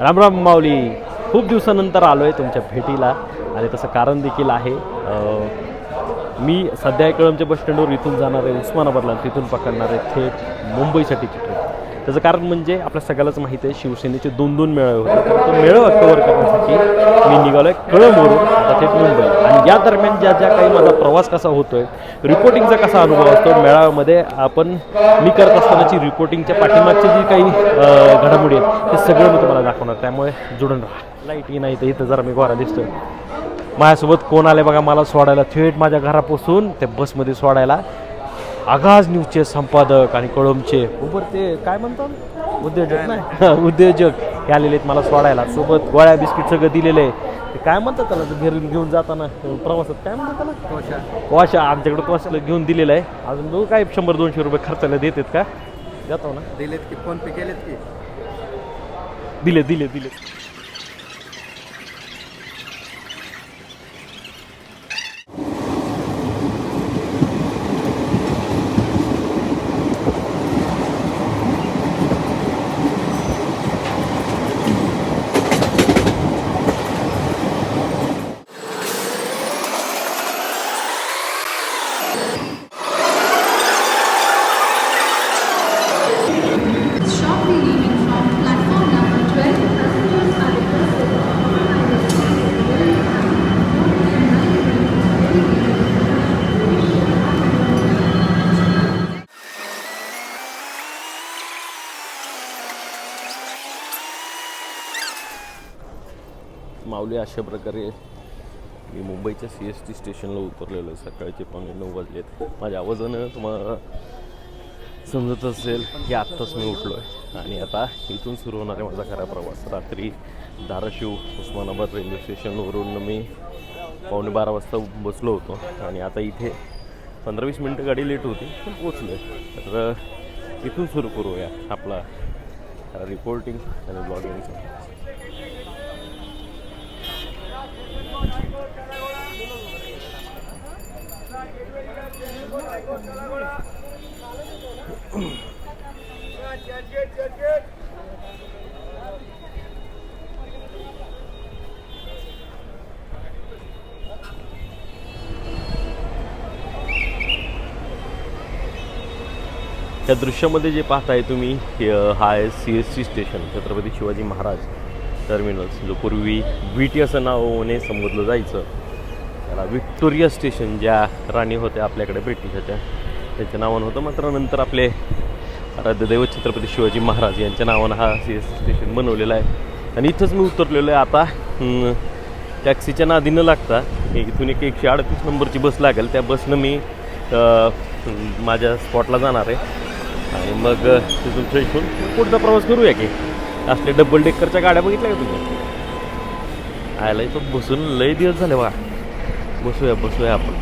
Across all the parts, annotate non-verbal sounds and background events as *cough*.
रामराम माऊली. खूप दिवसानंतर आलो आहे तुमच्या भेटीला. आणि तसं कारण देखील आहे. मी सध्या कळमच्या बस स्टँडवर इथून जाणार आहे उस्मानाबादला. तिथून पकडणार आहे थेट मुंबईसाठीची ट्रेन त्याचं कारण म्हणजे आपल्या सगळ्यालाच माहिती आहे शिवसेनेचे दोन दोन मेळावे होते. तर तो मेळावा कव्हर करण्यासाठी मी निघालो आहे कळमवरून आता थेट मुंबई. आणि या दरम्यान ज्या ज्या काही माझा प्रवास कसा होतोय रिपोर्टिंगचा कसा अनुभव असतो मेळाव्यामध्ये आपण मी करत असतानाची रिपोर्टिंगच्या पाठीमागची जी काही घडामोडी आहेत ते सगळं मी तुम्हाला दाखवणार. त्यामुळे जुडून राहा. लाइट नाही तर इथं जरा मी गोरा दिसतोय. माझ्यासोबत कोण आले बघा मला सोडायला. थेट माझ्या घरापासून ते बसमध्ये सोडायला. आगाज न्यूजचे संपादक आणि कळमचे उबर ते काय म्हणतात? उद्योजक नाही. उद्योजक हे आलेले आहेत मला सोडायला. सोबत गोळ्या बिस्किट सगळं दिलेलं आहे. ते काय म्हणतात त्याला? ते घरी घेऊन जाताना प्रवासात काय म्हणतात त्याला? कोशा आमच्याकडे कोशाला घेऊन दिलेलं आहे. अजून बघू काय शंभर दोनशे रुपये खर्चाला देतात का? देतो ना. दिलेत की फोन पे केलेत की? दिले दिले दिले माऊली अशा प्रकारे मी मुंबईच्या सी एस टी स्टेशनला उतरलेलो आहे. सकाळचे पावणे नऊ वाजलेत माझ्या आवाजानं तुम्हाला समजत असेल की आत्ताच मी उठलो आहे आणि आता इथून सुरू होणार आहे माझा खरा प्रवास. रात्री धाराशिव उस्मानाबाद रेल्वे स्टेशनवरून मी पावणे बारा वाजता बसलो होतो. आणि आता इथे पंधरा वीस मिनटं गाडी लेट होती पण पोचलो आहे तर इथून सुरू करूया आपला रिपोर्टिंग आणि ब्लॉगिंगचा त्या दृश्यामध्ये जे पाहताय तुम्ही हा आहे C S C station Chhatrapati Shivaji Maharaj terminals जो पूर्वी बी टी असं होणे संबोधलं जायचं. त्याला विक्टोरिया स्टेशन ज्या राणी होत्या आपल्याकडे ब्रिटिशाच्या त्याच्या नावानं होतं मात्र नंतर आपले आराध्यदैवत छत्रपती शिवाजी महाराज यांच्या नावानं हा सी एस स्टेशन बनवलेला आहे. आणि इथंच मी उतरलेलो आहे आता. टॅक्सीच्या नादी न लागता इथून एक एकशे अडतीस नंबरची बस लागेल. त्या बसनं मी माझ्या स्पॉटला जाणार आहे. आणि मग तिथून फ्रेश होऊन पुढचा प्रवास करूया की. असले डबल डेकरच्या गाड्या बघितल्या का तुम्ही? आयला इथं बसून लय दिवस झाले बघा. बसूया बसूया आपण.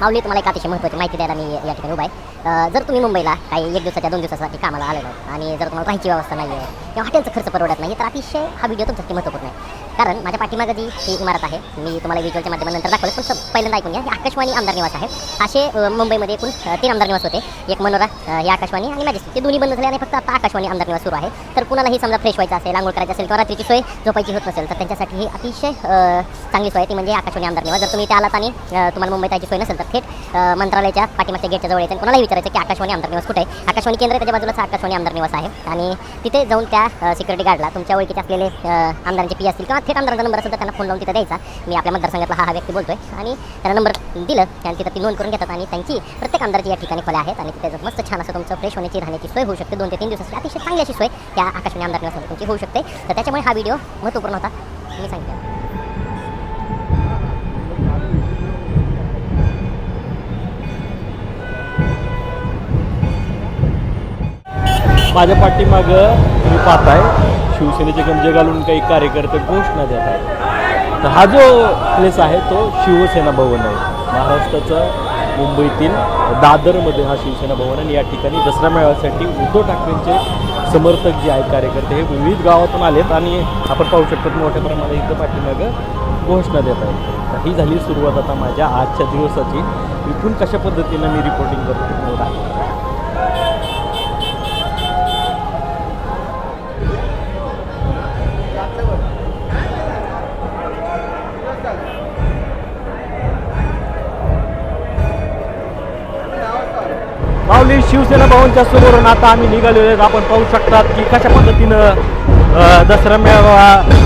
माऊली तुम्हाला एक अतिशय महत्त्वाची माहिती द्यायला मी या ठिकाणी उभा आहे. जर तुम्ही मुंबईला काही एक दिवसाच्या दोन दिवसासाठी कामाला आलेलो आणि जर तुम्हाला राहायची व्यवस्था नाही आहे किंवा हॉटेलचा खर्च परवडत नाही. तर अतिशय हा व्हिडिओ तुमच्यासाठी महत्त्वपूर्ण आहे. कारण माझ्या पाठीमागं जी ही इमारत आहे मी तुम्हाला व्हिज्युअलच्या माध्यमानंतर दाखवलं पण सब- पहिल्यांदा ऐकून घ्या. आकाशवाणी आमदार निवास आहे असे मुंबईमध्ये एकूण तीन आमदार निवास होते. एक मनोरा हे आकाशवाणी आणि माझे ते दोन्ही बंद झाले आणि फक्त आता आकाशवाणी आमदार निवास सुरू आहे. तर कुणालाही समजा फ्रेश व्हायचं असेल आंघोळ करायचं असेल किंवा रात्रीची सोय झोपायची होत नसेल तर त्यांच्यासाठी ही अतिशय चांगली सोय आहे. ती म्हणजे आकाशवाणी आमदार निवास. जर तुम्ही त्या आलात आणि तुम्हाला मुंबईत त्याची सोय नसेल तर थेट मंत्रालयाच्या पाठीमागच्या गेटच्या जवळ येते आणि कोणालाही विचारायचं की आकाशवाणी आमदार निवास कुठे आहे? आकाशवाणी केंद्र आहे, त्याच्या बाजूलाच आकाशवाणी आमदार निवास आहे. आणि तिथे जाऊन त्या सिक्युरिटी गार्डला तुमच्या ओळखीचे असलेले आमदारांचे पी असतील किंवा थेट आमदारांचा नंबर असेल तर त्यांना फोन लावून तिथे द्यायचा. मी आपल्या मतदारसंघातला हा हा व्यक्ती बोलतोय. आणि त्यांना नंबर दिलं आणि तिथं ती नोंद करून घेतात. आणि त्यांची प्रत्येक आमदारची या ठिकाणी खोल्या आहेत. आणि तिथे जर मस्त छान असं तुमचं फ्रेश होण्याची राहण्याची सोय होऊ शकते. दोन ते तीन दिवसाची अतिशय चांगली अशी सोय त्या आकाशवाणी आमदार तुमची होऊ शकते. तर त्याच्यामुळे हा व्हिडिओ महत्त्वपूर्ण होता. मी सांगितलं. माझ्या पाठीमागं तुम्ही पाहताय शिवसेनेचे गंजे घालून काही कार्यकर्ते घोषणा देत आहेत. तर हा जो प्लेस आहे तो शिवसेना भवन आहे. महाराष्ट्राचं मुंबईतील दादरमध्ये हा शिवसेना भवन आणि या ठिकाणी दसरा मेळाव्यासाठी उद्धव ठाकरेंचे समर्थक जे आहेत कार्यकर्ते हे विविध गावातून आलेत आणि आपण पाहू शकतो मोठ्या प्रमाणात इथं पाठीमागं घोषणा देत आहेत. तर ही झाली सुरुवात आता माझ्या आजच्या दिवसाची. इथून कशा पद्धतीनं मी रिपोर्टिंग करतो माऊली शिवसेना भवनच्या समोरून आता आम्ही निघालेलो आहेत. आपण पाहू शकतात की कशा पद्धतीनं दसरा मेळावा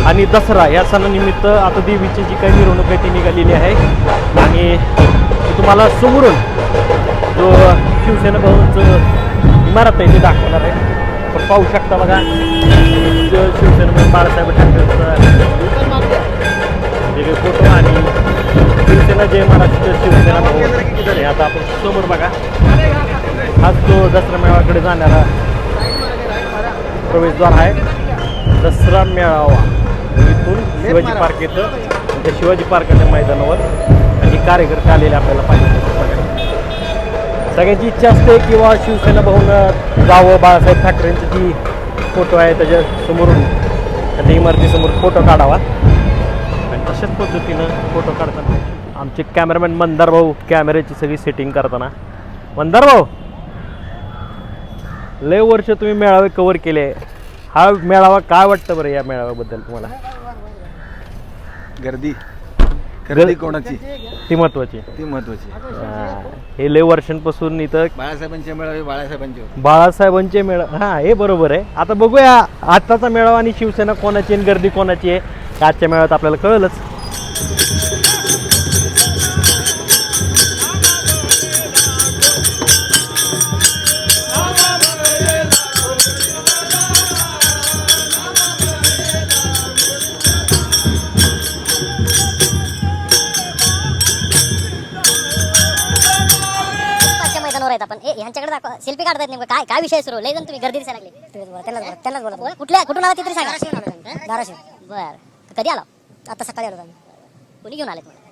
आणि दसरा या सणानिमित्त आता देवीची जी काही मिरवणूक आहे ती निघालेली आहे. आणि तुम्हाला समोरून जो शिवसेना भवनचं इमारत आहे ते दाखवणार आहे. पण पाहू शकता बघा शिवसेना भवन बाळासाहेब ठाकरेंचा वेगळे फोटो आणि शिवसेना जय महाराष्ट्र शिवसेना भवन आता आपण समोर बघा. हाच तो दसरा मेळाव्याकडे जाणारा प्रवेशद्वार आहे. दसरा मेळावा. इथून शिवाजी पार्क येतं. त्या शिवाजी पार्काच्या मैदानावर आणि कार्यकर्ते आलेले आपल्याला पाहिजे सगळ्यांची इच्छा असते किंवा शिवसेना भवन जावं बाळासाहेब ठाकरेंची जी फोटो आहे त्याच्या समोरून त्या इमारतीसमोर फोटो काढावा. आणि तशाच पद्धतीनं फोटो काढताना आमचे कॅमेरामॅन मंदार भाऊ कॅमेऱ्याची सगळी सेटिंग करताना. मंदार भाऊ! लय वर्ष तुम्ही मेळावे कव्हर केले. हा मेळावा काय वाटतं बरं या मेळाव्याबद्दल तुम्हाला? गर्दी. गर्दी कोणाची? ती महत्वाची. ती महत्वाची. हा. लय वर्षांपासून इथं बाळासाहेबांच्या मेळावे बाळासाहेबांचे होते. बाळासाहेबांचे मेळा हा हे बरोबर आहे. आता बघूया आत्ताचा मेळावा आणि शिवसेना कोणाची आणि गर्दी कोणाची आहे आजच्या मेळाव्यात आपल्याला कळलंच. सेल्फी काढतायत नेमकं काय काय विषय सुरू? लय जण तुम्ही गर्दी दिसायला लागली. त्यांनाच बोला त्यांनाच बोला कुठल्या कुठून आला ते तरी सांगा धाराशिव. बर. कधी आला? आता सकाळी आलो आम्ही. कोणी घेऊन आले तुम्हाला?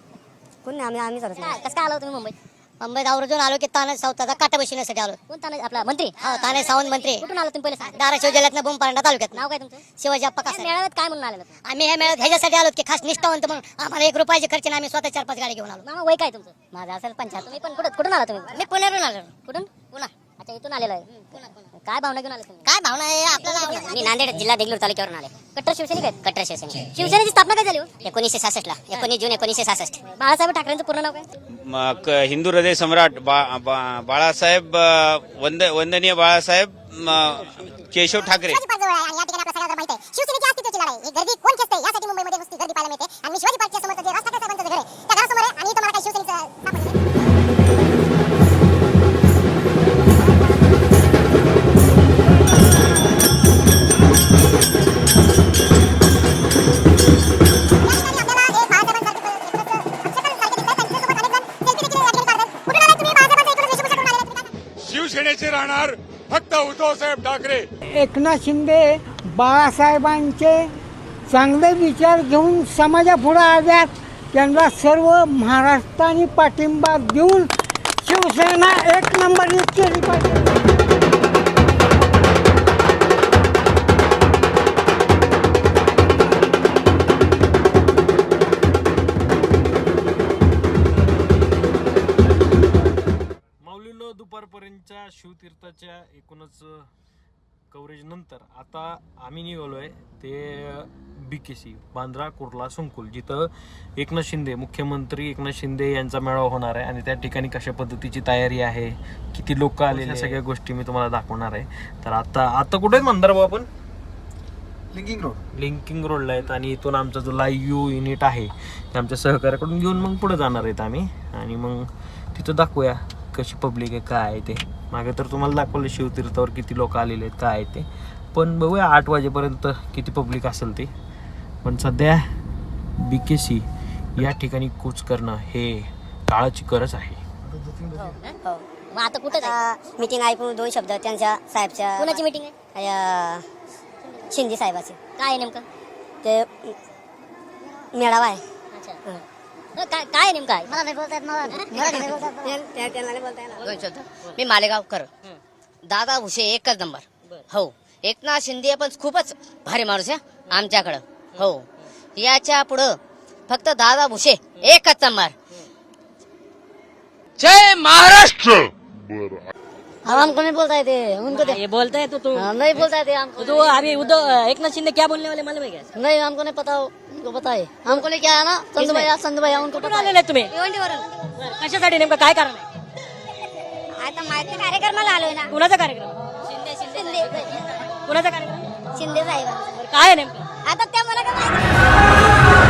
कोणी आम्ही आम्ही कसं काय आलो तुम्ही मुंबईत? मुंबईत आवर्जून आलो की ताने सावताचा काटा बसविण्यासाठी आलो. कोण ताने आपला मंत्री? हा ताने सावंत मंत्री. कुठून आलो तुम्ही पहिले धाराशिव जिल्ह्यातनं बोंबारंडा तालुक्यात नाव काय तुमचं? शिवाजी अप्पा कसं मेळाव्यात काय म्हणून आलेलो आम्ही हे मेळाव्यात ह्याच्यासाठी आलो की खास निष्ठावंत म्हणून. आम्हाला एक रुपयाचे खर्च नाही आम्ही स्वतः चार पाच गाडी घेऊन आलो. मामा वय काय तुमचं? माझं असेल पंचायत तुम्ही पण कुठं कुठून आला तुम्ही? मी पुण्यावरून आलो. कुठून? अच्छा इथून आलेलो आहे. काय भावना घेऊन आले तुम्ही? काय भावना आहे? आपल्याला मी नांदेड जिल्हा देगलूर तालुक्यावरून आले कट्टर शिवसैनिक आहेत? कट्टर शिवसैनिक. शिवसेनेची स्थापना काय झाली हो? एकोणीसशे सहासष्ट ला एकोणीस जून एकोणीसशे सहासष्ट. बाळासाहेब ठाकरेंचं पूर्ण नाव काय? म- क- हिंदू हृदय सम्राट बा, बा, बाळासाहेब अ, वंद वंदनीय बाळासाहेब म, केशव ठाकरे. शिवसेनेचे राहणार फक्त उद्धवसाहेब ठाकरे. एकनाथ शिंदे बाळासाहेबांचे चांगले विचार घेऊन समाजापुढे आल्यात त्यांना सर्व महाराष्ट्राने पाठिंबा देऊन शिवसेना एक नंबर केली पाहिजे B K C Bandra Kurla संकुल जिथं एकनाथ शिंदे मुख्यमंत्री एकनाथ शिंदे यांचा मेळावा होणार आहे आणि त्या ठिकाणी कशा पद्धतीची तयारी आहे किती लोक आलेले ह्या सगळ्या गोष्टी मी तुम्हाला दाखवणार आहे. तर आता आता कुठे मंदार भाऊ आपण? लिंकिंग रोड लिंकिंग रोडला आहेत आणि इथून आमचा जो लाईव्ह युनिट आहे ते आमच्या सहकार्याकडून घेऊन मग पुढे जाणार आहेत आम्ही. आणि मग तिथं दाखवूया कशी पब्लिक आहे काय आहे ते. मागे तर तुम्हाला दाखवलं शिवतीर्थावर किती लोक आलेले आहेत काय आहे ते. पण बघूया आठ वाजेपर्यंत किती पब्लिक असेल ते. पण सध्या बी के सी या ठिकाणी कूच करणं हे काळाची गरज आहे. मग आता कुठं मीटिंग ऐकून दोन शब्द त्यांच्या साहेबच्या कोणाची मीटिंग आहे? शिंदे साहेबाची. काय आहे नेमकं? ते मेळावा आहे. काय काय नेमकं? आहे मला नाही *laughs* दोन शब्द. मी मालेगावकर. दादा भुसे एकच नंबर. हो. एकनाथ शिंदे पण खूपच भारी माणूस आहे आमच्याकडं. हो. याच्या पुढं फक्त दादा भुसे एकच नंबर. जय महाराष्ट्र! अब हमको नहीं बोलता है थे उनको दे- ये बोलते हैं तो तू. हाँ, नहीं बोलता है थे हमको तो अभी एक नाथ शिंदे क्या बोलने वाले मालूम है क्या? नहीं हमको नहीं पता उनको पता है हमको लेके आया ना? संधू भैया संधू भैया उनको कुठून पता है आलेले तुम्ही? भिवंडीवरून. कशासाठी नेमकं काय कारण आहे? आता माहिती कार्यक्रमाला आलोय ना. कुणाचा कार्यक्रम? शिंदे शिंदे. कुणाचा कार्यक्रम? शिंदे साहेब. बरं, काय आहे नेमकं? आता त्या मला काय माहिती?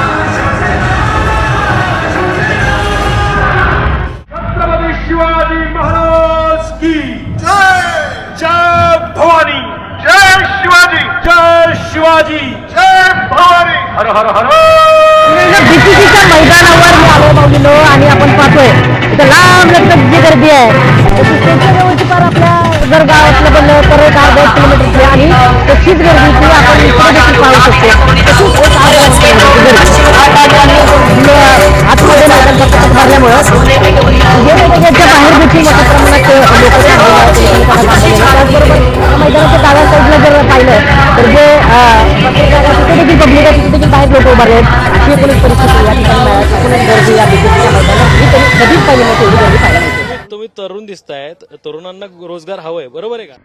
छत्रपती शिवाजी महाराज की जय! जय भवानी! जय शिवाजी! जय शिवाजी! जय भवानी! हर हर हर! मैदानावर पाहतोय लांब लचक जी म्हणजे गर्दी आहे. त्याची जवळची पार आपल्या जर गावातलं बनलं तर एक अर्धा एक किलोमीटरची आणि तशीच गर्दी ती आपण इकडे देखील पाहू शकतो. तशीच एक अर्धा गर्दी. आतमध्ये मैदान फक्त भरल्यामुळं जे बाहेर देखील मोठ्या प्रमाणात त्याचबरोबर मैदानाच्या डाव्या साईडला जर पाहिलं तर तिथे देखील पब्लिक आहे तिथे देखील बाहेर लोक उभारले आहेत ही. एकूणच परिस्थिती या ठिकाणी एकूणच गर्दी या बीजेपीच्या मैदानात ही कधीच पाहिजे नव्हती तेवढी गर्दी पाहायला मिळते तुम्ही तरुण दिसतायत तरुणांना रोजगार हवाय बरोबर आहे का?